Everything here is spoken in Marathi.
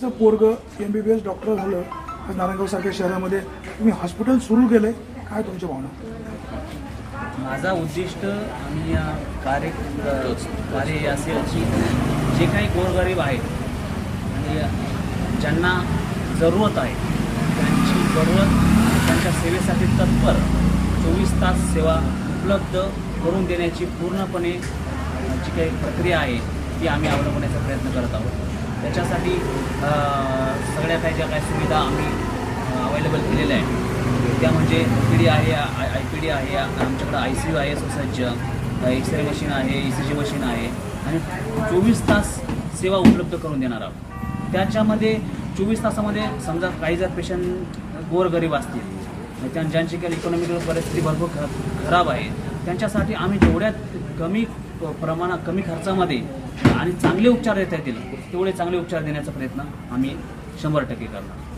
चं पोरग M B B S doctor झालं आज नारायणगावसारख्या शहरामध्ये तुम्ही हॉस्पिटल सुरू केलंय. काय तुमच्या भावना? माझा उद्दिष्ट आणि या कार्य कार्य हे असे की जे काही गोरगरीब आहेत आणि ज्यांना जरूरत आहे त्यांची जरूरत त्यांच्या सेवेसाठी तत्पर चोवीस तास सेवा उपलब्ध करून देण्याची पूर्णपणे जी काही प्रक्रिया आहे ती आम्ही अवलंबण्याचा प्रयत्न करत आहोत. त्याच्यासाठी सगळ्या काही ज्या काही सुविधा आम्ही अवेलेबल केलेल्या आहेत. त्या म्हणजे पी डी आहे आय आय पी डी आहे आमच्याकडं आय सी यू आहे सुसज्ज एक्स रे मशीन आहे ई सी जी मशीन आहे आणि चोवीस तास सेवा उपलब्ध करून देणार आहोत. त्याच्यामध्ये चोवीस तासामध्ये समजा काही जर पेशंट गोरगरीब असतील त्यां ज्यांची काही इकॉनॉमिकल परिस्थिती भरपूर ख खराब आहे त्यांच्यासाठी आम्ही जेवढ्यात कमी प्रमाणात कमी खर्चामध्ये आणि चांगले उपचार देता येतील तेवढे चांगले उपचार देण्याचा प्रयत्न आम्ही शंभर टक्के करणार.